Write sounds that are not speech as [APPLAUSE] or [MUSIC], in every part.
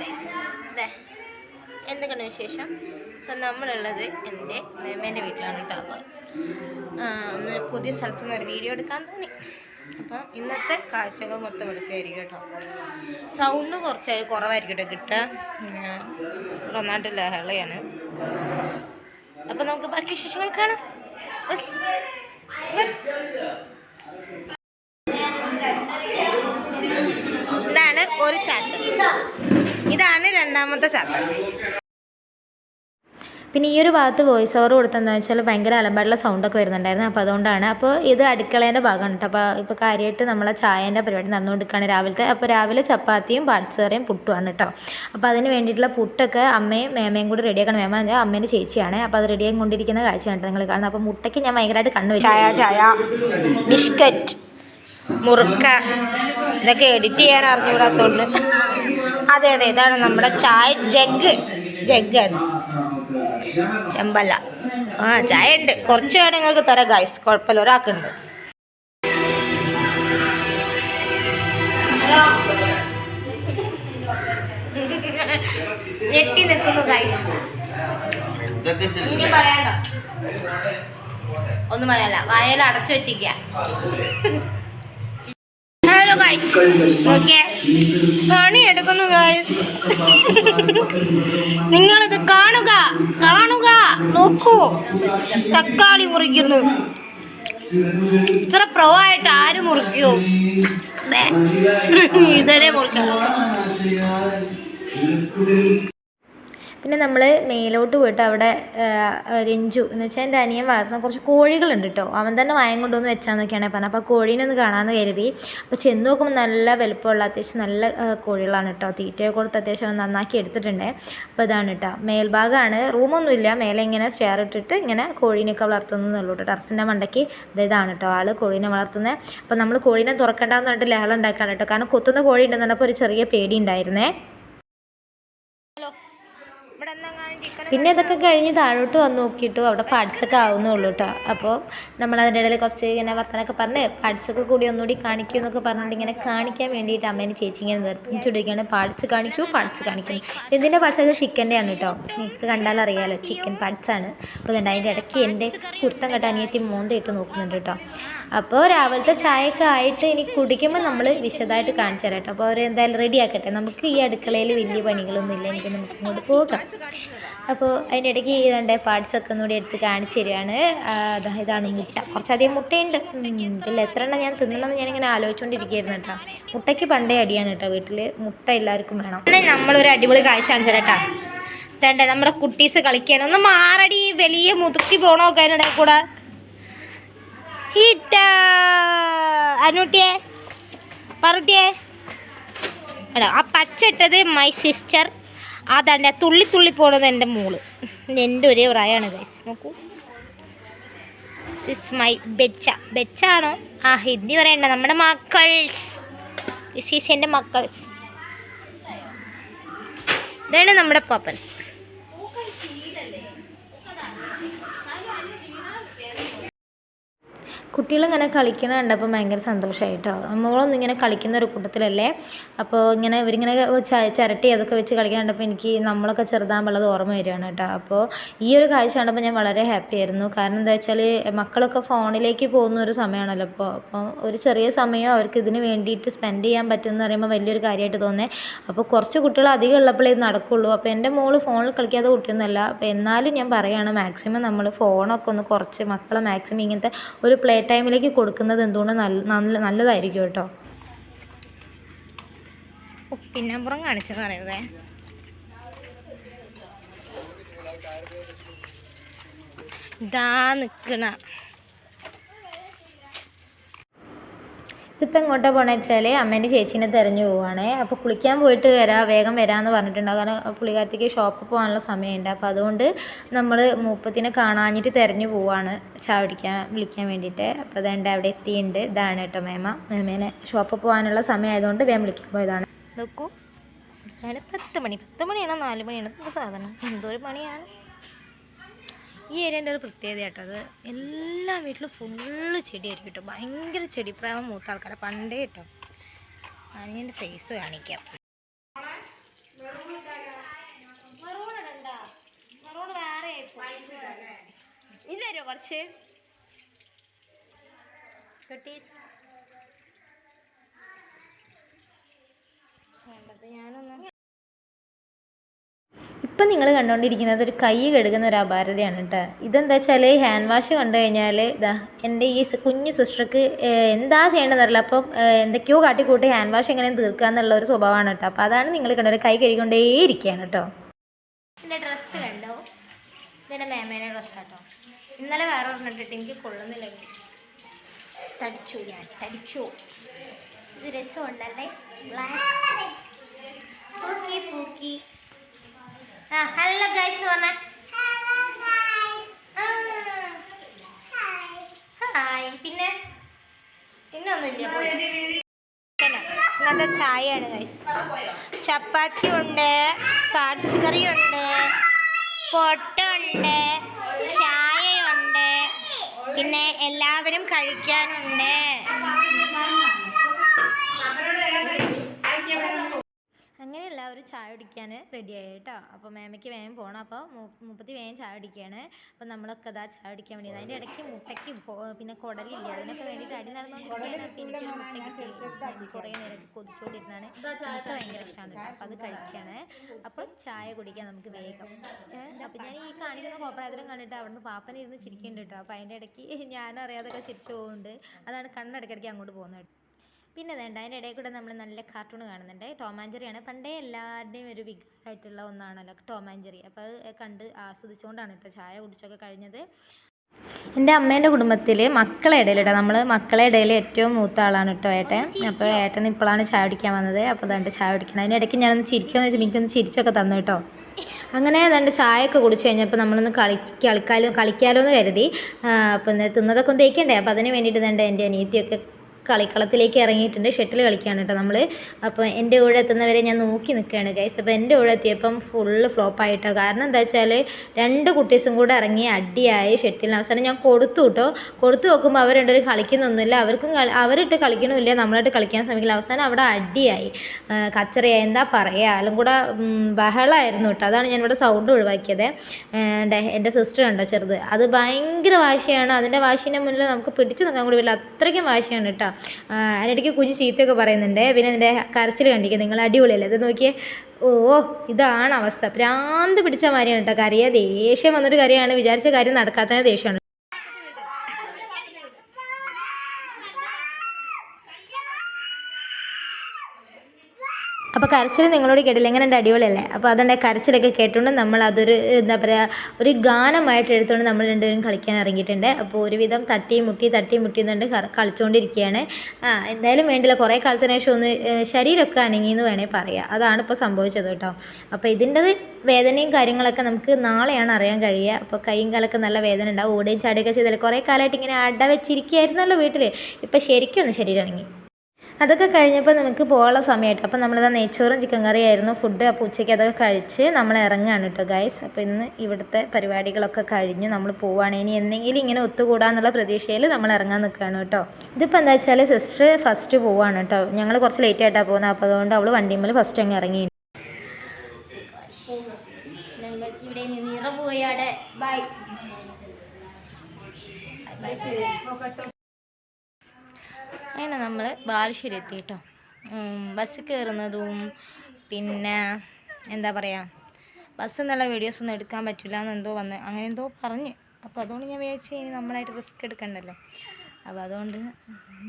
Guys എന്തൊക്കെയാണ് വിശേഷം? ഇപ്പം നമ്മളുള്ളത് എന്റെ മേമേന്റെ വീട്ടിലാണ് കേട്ടോ അപ്പോൾ ഒന്ന് പുതിയ സ്ഥലത്തു നിന്ന് ഒരു വീഡിയോ എടുക്കാൻ തോന്നി. അപ്പം ഇന്നത്തെ കാഴ്ചകൾ മൊത്തം എടുക്കുകയായിരിക്കും കേട്ടോ. സൗണ്ട് കുറച്ച് കുറവായിരിക്കും കേട്ടോ കിട്ടുക. റൊണാൾഡോ ലഹളയാണ് അപ്പം നമുക്ക് ബാക്കി വിശേഷങ്ങൾ കാണാം. ഓക്കെ ഇതാണ് ഒരു ചാത്തൻ ഇതാണ് രണ്ടാമത്തെ ചാത്തൻ. പിന്നെ ഈ ഒരു ഭാഗത്ത് വോയിസ് ഓവർ കൊടുത്തെന്താ വെച്ചാൽ ഭയങ്കര അലമ്പാടുള്ള സൗണ്ടൊക്കെ വരുന്നുണ്ടായിരുന്നു. അപ്പോൾ അതുകൊണ്ടാണ്. അപ്പോൾ ഇത് അടുക്കളേന്റെ ഭാഗമാണ് കേട്ടോ അപ്പോൾ ഇപ്പോൾ കാര്യമായിട്ട് നമ്മളെ ചായേന്റെ പരിപാടി നടന്നുകൊണ്ടിരിക്കുകയാണ് രാവിലത്തെ. അപ്പോൾ രാവിലെ ചപ്പാത്തിയും പാട്സേറയും പുട്ടുമാണ് കേട്ടോ അപ്പോൾ അതിന് വേണ്ടിയിട്ടുള്ള പുട്ടൊക്കെ അമ്മയും മേമയും കൂടി റെഡിയാക്കണം മേമ എന്റെ അമ്മേന്റെ ചേച്ചിയാണ്. അപ്പോൾ അത് റെഡിയാക്കി കൊണ്ടിരിക്കുന്ന കാഴ്ചയാണ് നിങ്ങൾ കാണുന്നത്. അപ്പോൾ മുട്ടയ്ക്ക് ഞാൻ ഭയങ്കരമായിട്ട് കണ്ണു വെച്ചു ചായ ചായ. ബിസ്ക്കറ്റ്. മുറുക്ക. ഇതൊക്കെ എഡിറ്റ് ചെയ്യാൻ അറിഞ്ഞുകൂടാത്തോണ്ട്. അതെ അതെ ഇതാണ് നമ്മുടെ ചായ ജഗ്. ജഗ്ഗാണ് ചെമ്പല്ല. ആ ചായ ഉണ്ട്. കുറച്ച് വേണം നിങ്ങൾക്ക് തരാം ഗൈസ് കുഴപ്പമില്ല ഒരാൾക്കുണ്ട്. ഞെട്ടി നിൽക്കുന്നു ഗൈസ് ഒന്നും പറയാല്ല വയൽ അടച്ചു വെച്ചിരിക്ക. ഹലോ ഗായ്സ് ഓക്കെ പണി എടുക്കുന്നു ഗായ്സ് [LAUGHS] നിങ്ങളിത് കാണുക കാണുക. നോക്കൂ. തക്കാളി മുറിക്കുന്നു. ഇത്ര പ്രോ ആയിട്ട് ആര് മുറിക്കൂ. [LAUGHS] ഇതന്നെ മുറിക്കണം പിന്നെ നമ്മൾ മേലോട്ട് പോയിട്ട് അവിടെ രഞ്ജു എന്ന് വെച്ചാൽ എന്റെ അനിയൻ വളർത്തുന്ന കുറച്ച് കോഴികളുണ്ട് കേട്ടോ അവൻ തന്നെ വായം കൊണ്ടുവന്ന് വെച്ചാന്നൊക്കെയാണ് പറഞ്ഞത് അപ്പോൾ കോഴീനെ ഒന്ന് കാണാമെന്ന് കരുതി. അപ്പോൾ ചെന്ന് നോക്കുമ്പോൾ നല്ല വലുപ്പമുള്ള അത്യാവശ്യം നല്ല കോഴികളാണ് കേട്ടോ തീറ്റയൊക്കെ കൊടുത്ത് അത്യാവശ്യം നന്നാക്കി എടുത്തിട്ടുണ്ട്. അപ്പോൾ ഇതാണ് കേട്ടോ മേൽഭാഗമാണ് റൂമൊന്നുമില്ല. മേലെ ഇങ്ങനെ സ്റ്റെയർ ഇട്ടിട്ട് ഇങ്ങനെ കോഴീനെയൊക്കെ വളർത്തുന്നുള്ളൂ കേട്ടോ ടെറസിന്റെ മണ്ടയ്ക്ക് ഇതാണ് കേട്ടോ ആൾ കോഴീനെ വളർത്തുന്നത് അപ്പോൾ നമ്മൾ കോഴീനെ തുറക്കണ്ടെന്ന് പറഞ്ഞിട്ട് ലഹളം ഉണ്ടാക്കാണ് കേട്ടോ കാരണം കൊത്തുന്ന കോഴി ഉണ്ടെന്ന് പറഞ്ഞപ്പോൾ ഒരു ചെറിയ പേടി ഉണ്ടായിരുന്നേ ഇവിടെ എന്തെങ്കിലും ചിക്കൻ പിന്നെ ഇതൊക്കെ കഴിഞ്ഞ് താഴോട്ട് വന്ന് നോക്കിയിട്ടു അവിടെ പാർട്സൊക്കെ ആവുന്നുള്ളൂ കേട്ടോ അപ്പോൾ നമ്മൾ അതിന്റെ ഇടയിൽ കുറച്ച് ഇങ്ങനെ വർത്തനൊക്കെ പറഞ്ഞ് പാർട്സൊക്കെ കൂടി ഒന്നുകൂടി കാണിക്കൂ എന്നൊക്കെ പറഞ്ഞുകൊണ്ട് ഇങ്ങനെ കാണിക്കാൻ വേണ്ടിയിട്ട് അമ്മേനെ ചേച്ചി ഇങ്ങനെ നിർബന്ധിച്ചുകൊണ്ടിരിക്കുകയാണ് പാർട്സ് കാണിക്കൂ പാർട്സ് കാണിക്കുന്നു ഇതിന്റെ പാർട്സ് ചിക്കന്റെ ആണ് കേട്ടോ. നിങ്ങൾക്ക് കണ്ടാൽ അറിയാലോ ചിക്കൻ ആണ് അപ്പോൾ ഇതുണ്ട് അതിന്റെ ഇടയ്ക്ക് എന്റെ കുർത്തം കെട്ട അനിയത്തി മോന്തയിട്ട് നോക്കുന്നുണ്ട് കേട്ടോ. അപ്പോൾ രാവിലത്തെ ചായയൊക്കെ ആയിട്ട് ഇനി കുടിക്കുമ്പോൾ നമ്മൾ വിശദമായിട്ട് കാണിച്ചു തരാം കേട്ടോ. അപ്പോൾ അവർ എന്തായാലും റെഡി ആക്കട്ടെ. നമുക്ക് ഈ അടുക്കളയിൽ വലിയ പണികളൊന്നും ഇല്ല എനിക്ക് നമുക്ക് ഇങ്ങോട്ട് പോകാം. അപ്പോൾ അതിനിടയ്ക്ക് ഇടയ്ക്ക് പാർട്സ് ഒക്കെ ഒന്നുകൂടി എടുത്ത് കാണിച്ചു തരികയാണ് ഇതാണ് മുട്ട. കുറച്ചധികം മുട്ടയുണ്ട്. ഇതിൽ എത്ര എണ്ണം ഞാൻ തിന്നണമെന്ന് ഞാനിങ്ങനെ ആലോചിച്ചുകൊണ്ടിരിക്കുകയായിരുന്നു കേട്ടോ. മുട്ടയ്ക്ക് പണ്ടേ അടിയാണ് കേട്ടോ വീട്ടിൽ മുട്ട എല്ലാവർക്കും വേണം. പിന്നെ നമ്മളൊരു അടിപൊളി കാഴ്ച കാണിച്ചു കേട്ടോ. നമ്മുടെ കുട്ടീസ് കളിക്കാൻ ഒന്ന് മാറടി വലിയ മുതുക്കി പോണോ അതിനിടെ കൂടെ. ഹിറ്റ. അനുട്ടിയെ പറൂട്ടിയെ. ആ പച്ച ഇട്ടത് മൈ സിസ്റ്റർ അതാണ്ട് തുള്ളി തുള്ളി പോണത് എന്റെ മോൾ. എന്റെ ഒരേ പ്രായമാണ് ഗൈസ് നോക്കൂ. ദിസ് മൈ ബെച്ച ബെച്ച. ആണോ ആ ഹിന്ദി പറയണ്ട. നമ്മുടെ മക്കൾസ്. ദിസ് ഈസ് എന്റെ മക്കൾസ്. ഇതാണ് നമ്മുടെ പാപ്പൻ. കുട്ടികളിങ്ങനെ കളിക്കണ കണ്ടപ്പോൾ ഭയങ്കര സന്തോഷമായി കേട്ടോ മോളൊന്നും ഇങ്ങനെ കളിക്കുന്ന ഒരു കൂട്ടത്തിലല്ലേ? അപ്പോൾ ഇങ്ങനെ ഇവരിങ്ങനെ ചിരട്ടി അതൊക്കെ വെച്ച് കളിക്കാൻ കണ്ടപ്പോൾ എനിക്ക് നമ്മളൊക്കെ ചെറുതാകുമ്പോഴത് ഓർമ്മ വരികയാണ് കേട്ടോ. അപ്പോൾ ഈ ഒരു കാഴ്ച കണ്ടപ്പോൾ ഞാൻ വളരെ ഹാപ്പി ആയിരുന്നു. കാരണം എന്താ വെച്ചാൽ മക്കളൊക്കെ ഫോണിലേക്ക് പോകുന്ന ഒരു സമയമാണല്ലോ അപ്പോൾ അപ്പോൾ ഒരു ചെറിയ സമയം അവർക്ക് ഇതിന് വേണ്ടിയിട്ട് സ്പെൻഡ് ചെയ്യാൻ പറ്റുമെന്ന് പറയുമ്പോൾ വലിയൊരു കാര്യമായിട്ട് തോന്നേ അപ്പോൾ കുറച്ച് കുട്ടികൾ അധികം ഉള്ളപ്പോഴേ ഇത് നടക്കുള്ളൂ. അപ്പോൾ എന്റെ മോൾ ഫോണിൽ കളിക്കാതെ കുട്ടിയൊന്നുമല്ല. അപ്പോൾ എന്നാലും ഞാൻ പറയുകയാണ് മാക്സിമം നമ്മൾ ഫോണൊക്കെ ഒന്ന് കുറച്ച് മക്കളെ മാക്സിമം ഇങ്ങനത്തെ ഒരു പ്ലേ ടൈമിലേക്ക് കൊടുക്കുന്നത് എന്തുകൊണ്ട് നല്ല നല്ല നല്ലതായിരിക്കും കേട്ടോ. ഉപ്പിനപ്പുറം കാണിച്ചെന്ന് പറയുന്നതേ ഇതാ നിക്കണ. ഇതിപ്പോൾ എങ്ങോട്ടാണ് പോകണമെന്ന് വെച്ചാൽ അമ്മേന്റെ ചേച്ചീനെ തിരഞ്ഞു പോവുകയാണേ അപ്പോൾ കുളിക്കാൻ പോയിട്ട് വരാം വേഗം വരാമെന്ന് പറഞ്ഞിട്ടുണ്ട് കാരണം പുള്ളിക്കാരത്തേക്ക് ഷോപ്പിൽ പോകാനുള്ള സമയമുണ്ട്. അപ്പോൾ അതുകൊണ്ട് നമ്മൾ മൂപ്പത്തിനെ കാണാഞ്ഞിട്ട് തിരഞ്ഞു പോവാണ് ചാവടിക്കാൻ വിളിക്കാൻ വേണ്ടിയിട്ട്. അപ്പോൾ അതെന്റെ അവിടെ എത്തിയിട്ടുണ്ട് ഇതാണ് കേട്ടോ മേമ. മേമേനെ ഷോപ്പിൽ പോകാനുള്ള സമയമായതുകൊണ്ട് വേഗം വിളിക്കാൻ പോയതാണ്. നോക്കൂ. പത്ത് മണി? പത്ത് മണിയാണോ? നാല് മണിയാണോ? സാധനം? എന്തോ ഒരു പണിയാണ്. ഈ ഏരിയേന്റെ ഒരു പ്രത്യേകത കേട്ടോ അത്. എല്ലാ വീട്ടിലും ഫുള്ള് ചെടിയായിരിക്കും കേട്ടോ. ഭയങ്കര ചെടി. പ്രായം മൂത്ത ആൾക്കാരെ. പണ്ടേ കേട്ടോ. ഞാൻ എന്റെ ഫേസ് കാണിക്കാം. ഇത് കുറച്ച്? വേണ്ടത് ഞാനൊന്ന് ഇപ്പം നിങ്ങൾ കണ്ടുകൊണ്ടിരിക്കുന്നത് ഒരു കൈ കഴുകുന്ന ഒരു അപാരതയാണ് കേട്ടോ. ഇതെന്താ വെച്ചാൽ ഹാൻഡ് വാഷ് കണ്ടു കഴിഞ്ഞാൽ ഇതാ എന്റെ ഈ കുഞ്ഞു സിസ്റ്റർക്ക് എന്താ ചെയ്യേണ്ടതെന്ന് അറിയില്ല. അപ്പം എന്തൊക്കെയോ കാട്ടിക്കൂട്ടി ഹാൻഡ് വാഷ് എങ്ങനെ തീർക്കുക എന്നുള്ള ഒരു സ്വഭാവമാണ് കേട്ടോ. അപ്പോൾ അതാണ് നിങ്ങൾ കണ്ടത് കൈ കഴുകൊണ്ടേ ഇരിക്കുകയാണ് കേട്ടോ. എന്റെ ഡ്രസ്സ് കണ്ടോ? ഇതെന്റെ മേമേനെ ഡ്രസ്സാട്ടോ ഇന്നലെ വേറെ ഒരെണ്ണം ഇട്ടിട്ട് എനിക്ക് കൊള്ളുന്നില്ല തടിച്ചു ഞാൻ തടിച്ചു. ഇത് രസമുണ്ടല്ലേ? Black pookie pookie hello guys എന്ന് പറഞ്ഞ. ഹായ് പിന്നെ? പിന്നെ ഒന്നുമില്ല നല്ല ചായയാണ് ഗൈസ് ചപ്പാത്തി ഉണ്ട് പാട്സ് കറി ഉണ്ട് പൊട്ടുണ്ട് ചായയുണ്ട് പിന്നെ എല്ലാവരും കഴിക്കാനുണ്ട്. അങ്ങനെ എല്ലാവരും ചായ കുടിക്കാൻ റെഡിയായി കേട്ടോ. അപ്പോൾ മേമയ്ക്ക് വേഗം പോകണം അപ്പോൾ മുപ്പത്തി വേഗം ചായ കുടിക്കുകയാണ് അപ്പോൾ നമ്മളൊക്കെ അതാ ചായ കുടിക്കാൻ വേണ്ടി അതിന്റെ ഇടയ്ക്ക് മുട്ടയ്ക്ക് പിന്നെ കുടലില്ല? അതിനൊക്കെ വേണ്ടിയിട്ട് അടി നടന്നുകൊണ്ടിരിക്കുകയാണ് കുറേ നേരം കൊതിച്ചുകൊണ്ടിരുന്നാണ് എനിക്ക് ഭയങ്കര ഇഷ്ടമാണ് അപ്പോൾ അത് കഴിക്കുകയാണ് അപ്പോൾ ചായ കുടിക്കാൻ നമുക്ക് വേഗം. അപ്പോൾ ഞാൻ ഈ കാണിക്കുന്ന കോപ്രായത്തിലും കണ്ടിട്ട് അവിടുന്ന് പാപ്പനിരുന്ന് ചിരിക്കുന്നുണ്ട് കേട്ടോ. അപ്പോൾ അതിന്റെ ഇടയ്ക്ക് ഞാനറിയാതൊക്കെ ചിരിച്ചു പോകുന്നുണ്ട്. അതാണ് കണ്ണിടയ്ക്കിടയ്ക്ക് അങ്ങോട്ട് പോകുന്നത്. പിന്നെ വേണ്ട അതിന്റെ ഇടയിൽ കൂടെ നമ്മൾ നല്ല കാർട്ടൂൺ കാണുന്നുണ്ട്. ടോം ആൻഡ് ജെറിയാണ് പണ്ടേ എല്ലാവരുടെയും ഒരു വികാരമായിട്ടുള്ള ഒന്നാണല്ലോ ടോം ആൻഡ് ജെറി അപ്പോൾ അത് കണ്ട് ആസ്വദിച്ചുകൊണ്ടാണ് കേട്ടോ ചായ കുടിച്ചൊക്കെ കഴിഞ്ഞത്. എന്റെ അമ്മേന്റെ കുടുംബത്തിൽ മക്കളെ ഇടയിൽ കേട്ടോ നമ്മൾ മക്കളെ ഇടയിൽ ഏറ്റവും മൂത്ത ആളാണ് കേട്ടോ ഏട്ടൻ. അപ്പോൾ ഏട്ടൻ ഇപ്പോഴാണ് ചായ കുടിക്കാൻ വന്നത്. അപ്പോൾ അതുകൊണ്ട് ചായ കുടിക്കണം. അതിന്റെ ഇടയ്ക്ക് ഞാനൊന്ന് ചിരിക്കുമെന്ന് വെച്ചാൽ എനിക്കൊന്ന് ചിരിച്ചൊക്കെ തന്നു കേട്ടോ അങ്ങനെ ഏതാണ്ട് ചായയൊക്കെ കുടിച്ചു കഴിഞ്ഞപ്പോൾ നമ്മളൊന്ന് കളി കളിക്കാലോ കളിക്കാലോ എന്ന് കരുതി അപ്പം തിന്നതൊക്കെ ഒന്ന് തേക്കണ്ടേ അപ്പോൾ അതിന് വേണ്ടിയിട്ട് തന്നെ എന്റെ അനിയത്തിയൊക്കെ കളിക്കളത്തിലേക്ക് ഇറങ്ങിയിട്ടുണ്ട്. ഷട്ടിൽ കളിക്കുകയാണ് കേട്ടോ നമ്മൾ അപ്പോൾ എന്റെ കൂടെ എത്തുന്നവരെ ഞാൻ നോക്കി നിൽക്കുകയാണ് ഗൈസ് അപ്പോൾ എന്റെ കൂടെ എത്തിയപ്പം ഫുള്ള് ഫ്ലോപ്പായിട്ടോ കാരണം എന്താ വെച്ചാൽ രണ്ട് കുട്ടീസും കൂടെ ഇറങ്ങി അടിയായി ഷട്ടിലിന്. അവസാനം ഞാൻ കൊടുത്തു കേട്ടോ. കൊടുത്തു നോക്കുമ്പോൾ അവർ രണ്ടുപേരും കളിക്കുന്നൊന്നുമില്ല. അവർക്കും അവരിട്ട് കളിക്കണമില്ല. നമ്മളായിട്ട് കളിക്കാൻ ശ്രമിക്കില്ല. അവസാനം അവിടെ അടിയായി. കച്ചറിയായി. എന്താ പറയുക എല്ലാം കൂടെ ബഹളമായിരുന്നു കേട്ടോ. അതാണ് ഞാൻ ഇവിടെ സൗണ്ട് ഒഴിവാക്കിയത്. എന്റെ സിസ്റ്റർ ഉണ്ടോ ചെറുത്? അത് ഭയങ്കര വാശിയാണ്. അതിന്റെ വാശീന്റെ മുന്നിൽ നമുക്ക് പിടിച്ചു നിൽക്കാൻ കൂടി പറ്റില്ല. അത്രയ്ക്കും വാശിയാണ് കേട്ടോ. അതിനിടയ്ക്ക് കുഞ്ഞ് ചീത്തയൊക്കെ പറയുന്നുണ്ട്. പിന്നെ നിന്റെ കരച്ചിൽ കണ്ടിരിക്കുക നിങ്ങൾ അടിപൊളിയല്ലേ? ഇത് നോക്കിയേ. ഓ ഇതാണ് അവസ്ഥ. പ്രാന്ത് പിടിച്ച മാതിരിയാണ് കേട്ടോ കരയ. ദേഷ്യം വന്നൊരു കറിയാണ് വിചാരിച്ച കാര്യം നടക്കാത്തതിന് ദേഷ്യമാണ് അപ്പോൾ കരച്ചിൽ നിങ്ങളോട് കേട്ടില്ല. എങ്ങനെ ഉണ്ട് അടിപൊളിയല്ലേ? അപ്പോൾ അതുകൊണ്ട് കരച്ചിലൊക്കെ കേട്ടുകൊണ്ട് നമ്മൾ അതൊരു എന്താ പറയുക ഒരു ഗാനമായിട്ട് എടുത്തുകൊണ്ട് നമ്മൾ രണ്ടുപേരും കളിക്കാൻ ഇറങ്ങിയിട്ടുണ്ട്. അപ്പോൾ ഒരുവിധം തട്ടി മുട്ടി തട്ടി മുട്ടി എന്നുണ്ട് കളിച്ചുകൊണ്ടിരിക്കുകയാണ് ആ എന്തായാലും വേണ്ടില്ല. കുറേ കാലത്തിന് ശേഷം ഒന്ന് ശരീരമൊക്കെ അനങ്ങി എന്ന് വേണേൽ പറയാം. അതാണ് ഇപ്പോൾ സംഭവിച്ചത് കേട്ടോ. അപ്പോൾ ഇതിന്റെത് വേദനയും കാര്യങ്ങളൊക്കെ നമുക്ക് നാളെയാണ് അറിയാൻ കഴിയുക. അപ്പോൾ കൈയും കാലൊക്കെ നല്ല വേദന ഉണ്ടാവും. ഓടുകയും ചാടുകയൊക്കെ ചെയ്താൽ കുറേ കാലമായിട്ട് ഇങ്ങനെ അട വെച്ചിരിക്കുകയായിരുന്നല്ലോ വീട്ടിൽ ഇപ്പോൾ ശരിക്കും ഒന്ന് ശരീരം അനങ്ങി. അതൊക്കെ കഴിഞ്ഞപ്പോൾ നമുക്ക് പോകാനുള്ള സമയമായിട്ട്. അപ്പോൾ നമ്മളിതാ നെയ്ച്ചോറും ചിക്കൻ കറിയായിരുന്നു ഫുഡ് അപ്പോൾ ഉച്ചയ്ക്ക് അതൊക്കെ കഴിച്ച് നമ്മൾ ഇറങ്ങുകയാണ് കേട്ടോ ഗൈസ് അപ്പോൾ ഇന്ന് ഇവിടുത്തെ പരിപാടികളൊക്കെ കഴിഞ്ഞു. നമ്മൾ പോവുകയാണ് ഇനി എന്തെങ്കിലും ഇങ്ങനെ ഒത്തുകൂടാന്നുള്ള പ്രതീക്ഷയിൽ നമ്മൾ ഇറങ്ങാൻ നിൽക്കുകയാണ് കേട്ടോ. ഇതിപ്പോൾ എന്താ വെച്ചാൽ സിസ്റ്റർ ഫസ്റ്റ് പോവാണ് കേട്ടോ. ഞങ്ങൾ കുറച്ച് ലേറ്റ് ആയിട്ടാണ് പോകുന്നത്. അപ്പോൾ അതുകൊണ്ട് അവൾ വണ്ടിയിൽ ഫസ്റ്റ് അങ്ങ് ഇറങ്ങി. ഞങ്ങൾ ഇവിടെ നിന്ന് ഇറങ്ങുകയാണ്. ബൈ അങ്ങനെ നമ്മൾ ബാലുശ്ശേരി എത്തി കേട്ടോ ബസ് കയറുന്നതും പിന്നെ എന്താ പറയുക ബസ് എന്നുള്ള വീഡിയോസ് ഒന്നും എടുക്കാൻ പറ്റില്ല എന്നെന്തോ വന്ന് അങ്ങനെ എന്തോ പറഞ്ഞ്. അപ്പോൾ അതുകൊണ്ട് ഞാൻ വിചാരിച്ചു ഇനി നമ്മളായിട്ട് റിസ്ക് എടുക്കണ്ടല്ലോ. അപ്പോൾ അതുകൊണ്ട്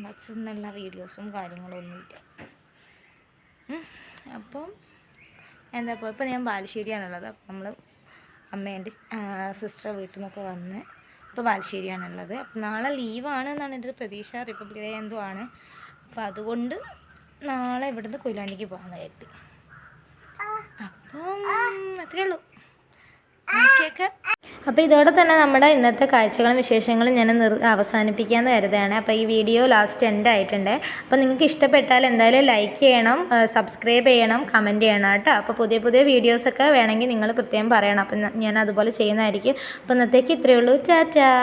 ബസ് എന്നുള്ള വീഡിയോസും കാര്യങ്ങളും ഒന്നുമില്ല അപ്പം എന്താ ഇപ്പോൾ ഇപ്പോൾ ഞാൻ ബാലുശ്ശേരിയാണുള്ളത്. അപ്പം നമ്മൾ അമ്മേന്റെ സിസ്റ്റർ വീട്ടിൽ നിന്നൊക്കെ വന്ന് ഇപ്പോൾ ബാലുശ്ശേരിയാണുള്ളത് അപ്പോൾ നാളെ ലീവാണ് എന്നാണ് എന്റെ ഒരു പ്രതീക്ഷ. റിപ്പബ്ലിക് ഡേ എന്തോ ആണ്. അപ്പോൾ അതുകൊണ്ട് നാളെ ഇവിടുന്ന് കൊയിലാണ്ടിക്ക് പോകാമെന്ന് കരുതി. അപ്പം അത്രയേ ഉള്ളൂ. അപ്പോൾ ഇതോടെ തന്നെ നമ്മുടെ ഇന്നത്തെ കാഴ്ചകളും വിശേഷങ്ങളും ഞാൻ നിർ അവസാനിപ്പിക്കാമെന്ന് കരുതുകയാണ്. അപ്പോൾ ഈ വീഡിയോ ലാസ്റ്റ് എൻഡ് ആയിട്ടുണ്ട്. അപ്പോൾ നിങ്ങൾക്ക് ഇഷ്ടപ്പെട്ടാൽ എന്തായാലും ലൈക്ക് ചെയ്യണം സബ്സ്ക്രൈബ് ചെയ്യണം കമന്റ് ചെയ്യണം കേട്ടോ. അപ്പോൾ പുതിയ പുതിയ വീഡിയോസൊക്കെ വേണമെങ്കിൽ നിങ്ങൾ പ്രത്യേകം പറയണം. അപ്പം ഞാൻ അതുപോലെ ചെയ്യുന്നതായിരിക്കും. അപ്പോൾ ഇന്നത്തേക്ക് ഇത്രയേ ഉള്ളൂ. ടാറ്റാ.